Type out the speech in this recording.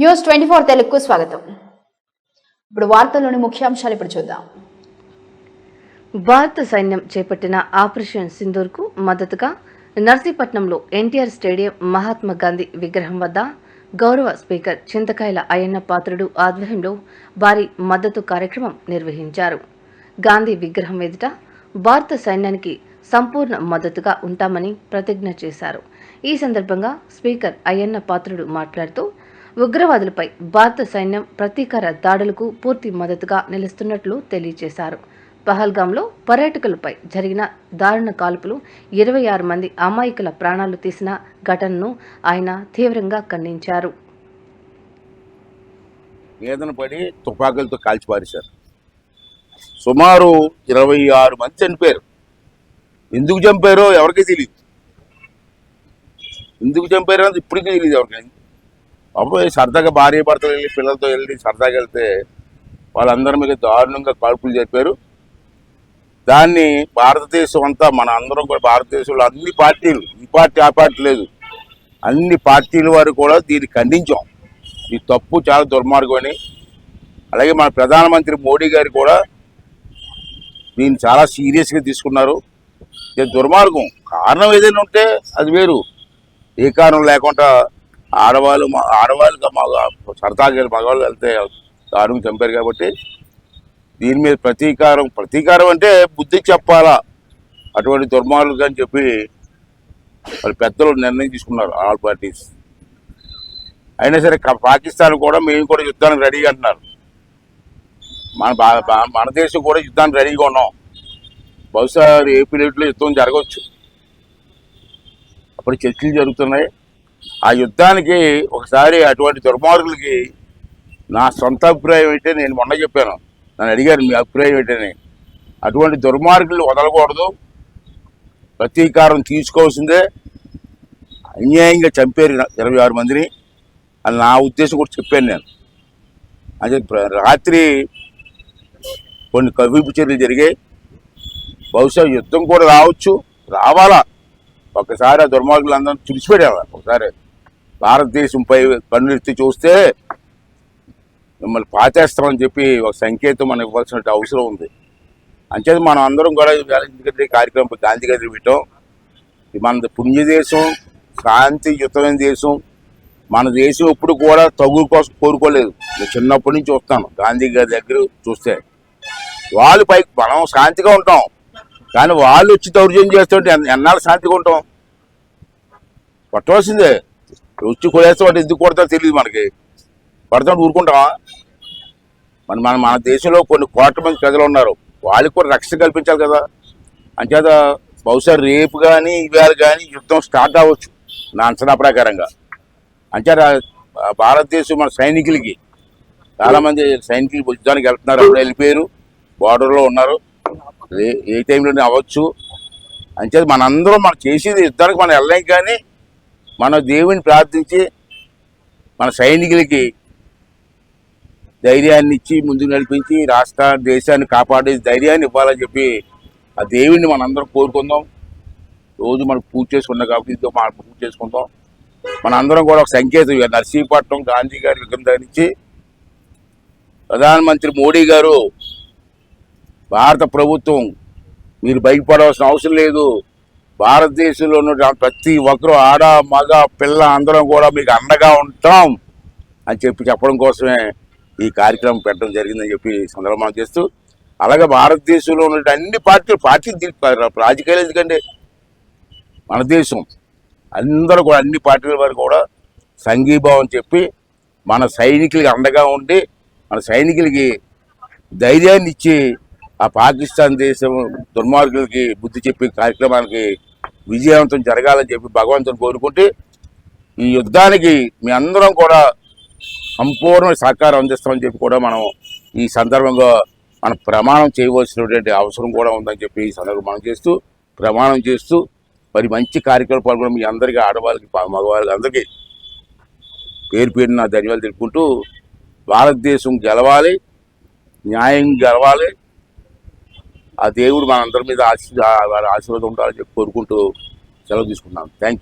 News twenty four తెలుగుకు స్వాగతం. ఇప్పుడు వార్తల్లోని ముఖ్యాంశాలు ఇప్పుడు చూద్దాం. భారత సైన్యం చేపట్టిన ఆపరేషన్ సింధూర్కు మద్దతుగా నర్సీపట్నంలో ఎన్టీఆర్ స్టేడియం మహాత్మా గాంధీ విగ్రహం వద్ద గౌరవ స్పీకర్ చింతకాయల అయ్యన్న పాత్రుడు ఆధ్వర్యంలో భారీ మద్దతు కార్యక్రమం నిర్వహించారు. గాంధీ విగ్రహం ఎదుట భారత సైన్యానికి సంపూర్ణ మద్దతుగా ఉంటామని ప్రతిజ్ఞ చేశారు. ఈ సందర్భంగా స్పీకర్ అయ్యన్న పాత్రుడు మాట్లాడుతూ ఉగ్రవాదులపై భారత సైన్యం ప్రతీకార దాడులకు పూర్తి మద్దతుగా నిలుస్తున్నట్లు తెలియజేశారు. పహల్గాంలో పర్యాటకులపై జరిగిన దారుణ కాల్పులు ఇరవై ఆరు మంది అమాయకుల ప్రాణాలు తీసిన ఘటనను ఆయన తీవ్రంగా ఖండించారు. మీదన పడి తుపాకులతో కాల్చిపారేశారు సుమారు ఇరవై ఆరు మంది చనిపోయారు. ఎందుకు చంపారో ఎవరికీ తెలియదు ఎందుకు చంపారో ఇప్పటికీ తెలియదు ఎవరికైనా అప్పుడు సరదాగా భార్య భర్తలు వెళ్ళి పిల్లలతో వెళ్ళి సరదాగా వెళ్తే వాళ్ళందరి మీద దారుణంగా కాల్పులు చెప్పారు దాన్ని భారతదేశం అంతా మన అందరం కూడా భారతదేశంలో అన్ని పార్టీలు ఈ పార్టీ ఆ పార్టీ లేదు. అన్ని పార్టీల వారు కూడా దీన్ని ఖండించాం. ఈ తప్పు చాలా దుర్మార్గం అని. అలాగే మన ప్రధానమంత్రి మోడీ గారు కూడా దీన్ని చాలా సీరియస్గా తీసుకున్నారు. ఇది దుర్మార్గం. కారణం ఏదైనా ఉంటే అది వేరు. ఏ కారణం లేకుండా ఆడవాళ్ళు మా ఆడవాళ్ళతో మగ సరదాగా మగవాళ్ళు వెళ్తే దారుణం చంపారు కాబట్టి దీని మీద ప్రతీకారం ప్రతీకారం అంటే బుద్ధి చెప్పాలా? అటువంటి దుర్మార్గులు అని చెప్పి వాళ్ళు పెద్దలు నిర్ణయం తీసుకున్నారు ఆల్ పార్టీస్. అయినా సరే పాకిస్తాన్ కూడా మేము కూడా యుద్ధానికి రెడీగా అంటున్నారు. మన భా- మన దేశం కూడా యుద్ధానికి రెడీగా ఉన్నాం. బహుశా ఏపీ రేట్లో యుద్ధం జరగవచ్చు. అప్పుడు చర్చలు జరుగుతున్నాయి. ఆ యుద్ధానికి ఒకసారి అటువంటి దుర్మార్గులకి నా సొంత అభిప్రాయం ఏంటి నేను మొన్న చెప్పాను. నన్ను అడిగారు మీ అభిప్రాయం ఏంటని అటువంటి దుర్మార్గులు వదలకూడదు. ప్రతీకారం తీసుకోవాల్సిందే. అన్యాయంగా చంపారు ఇరవై ఆరు మందిని. అని నా ఉద్దేశం కూడా చెప్పాను నేను. అదే ప్ర- రాత్రి కొన్ని కవింపు చర్యలు జరిగాయి. బహుశా యుద్ధం కూడా రావచ్చు. రావాలా? ఒకసారి ఆ దుర్మార్గులు అందరం తుడిచిపెట్టాలి ఒకసారి భారతదేశంపై కన్నుెత్తి చూస్తే మిమ్మల్ని పాచేస్తామని చెప్పి ఒక సంకేతం మనం ఇవ్వాల్సిన అవసరం ఉంది. అంచేత మనం అందరం కూడా గాంధీ కార్యక్రమం గాంధీ గారి పెట్టాం మన పుణ్యదేశం శాంతియుతమైన దేశం. మన దేశం ఎప్పుడు కూడా తగులు కోసం కోరుకోలేదు. నేను చిన్నప్పటి నుంచి చూస్తాను గాంధీ గారి దగ్గర చూస్తే. వాళ్ళు పైకి మనం శాంతిగా ఉంటాం. కానీ వాళ్ళు వచ్చి దౌర్జన్యం చేస్తుంటే ఎన్నాళ్ళు శాంతిగా ఉంటాం? పట్టవలసిందే. వచ్చి కొడేస్తే వాటి ఎందుకు కొడతా తెలియదు మనకి. పడుతుంటే ఊరుకుంటామా? మన మన మన దేశంలో కొన్ని కోట్ల మంది ప్రజలు ఉన్నారు. వాళ్ళకి కూడా రక్షణ కల్పించాలి కదా. అంచేత బహుశా రేపు కానీ ఇవాళ కానీ యుద్ధం స్టార్ట్ అవ్వచ్చు. నా అంచనా ప్రకారంగా. అంచేత భారతదేశం మన సైనికులకి చాలామంది సైనికులు యుద్ధానికి వెళ్తున్నారు. అప్పుడు వెళ్ళిపోయారు. బార్డర్లో ఉన్నారు. ఏ- టైంలోనే అవ్వచ్చు. అంచేత మనందరం మనం చేసేది యుద్ధానికి మనం వెళ్ళలేం కానీ మన దేవుని ప్రార్థించి మన సైనికులకి ధైర్యాన్ని ఇచ్చి ముందుకు నడిపించి రాష్ట్ర దేశాన్ని కాపాడే ధైర్యాన్ని ఇవ్వాలని చెప్పి ఆ దేవుడిని మనందరం కోరుకుందాం. రోజు మనం పూజ చేసుకున్నాం కాబట్టి మనం పూజ చేసుకుందాం. మనందరం కూడా ఒక సంకేతం నర్సీపట్నం గాంధీ గారి విగ్రహం ధరించి ప్రధానమంత్రి మోడీ గారు భారత ప్రభుత్వం మీరు భయపడవలసిన అవసరం లేదు. భారతదేశంలో ఉన్న ప్రతి ఒక్కరూ ఆడ మగ పిల్ల అందరం కూడా మీకు అండగా ఉంటాం అని చెప్పి చెప్పడం కోసమే ఈ కార్యక్రమం పెట్టడం జరిగిందని చెప్పి సందర్భం చేస్తూ అలాగే భారతదేశంలో ఉన్న అన్ని పార్టీలు పార్టీని రాజకీయాలు ఎందుకంటే మన దేశం. అందరూ కూడా అన్ని పార్టీల వారు కూడా సంఘీభావం చెప్పి మన సైనికులకి అండగా ఉండి మన సైనికులకి ధైర్యాన్ని ఇచ్చి ఆ పాకిస్తాన్ దేశం దుర్మార్గులకి బుద్ధి చెప్పే కార్యక్రమానికి విజయవంతం జరగాలని చెప్పి భగవంతుని కోరుకుంటే ఈ యుద్ధానికి మీ అందరం కూడా సంపూర్ణ సహకారం అందిస్తామని చెప్పి కూడా మనం ఈ సందర్భంగా మనం ప్రమాణం చేయవలసినటువంటి అవసరం కూడా ఉందని చెప్పి ఈ సందర్భంగా మనం చేస్తూ ప్రమాణం చేస్తూ మరి మంచి కార్యకలాపాలు కూడా మీ అందరికీ ఆడవాళ్ళకి మగవాళ్ళకి అందరికీ పేరు పేరు నా ధన్యవాదాలు తెలుపుకుంటూ భారతదేశం గెలవాలి న్యాయం గెలవాలి ఆ దేవుడు మనందరి మీద ఆశీ వారి ఆశీర్వాదం ఉండాలని చెప్పి కోరుకుంటూ సెలవు తీసుకున్నాను థ్యాంక్ యూ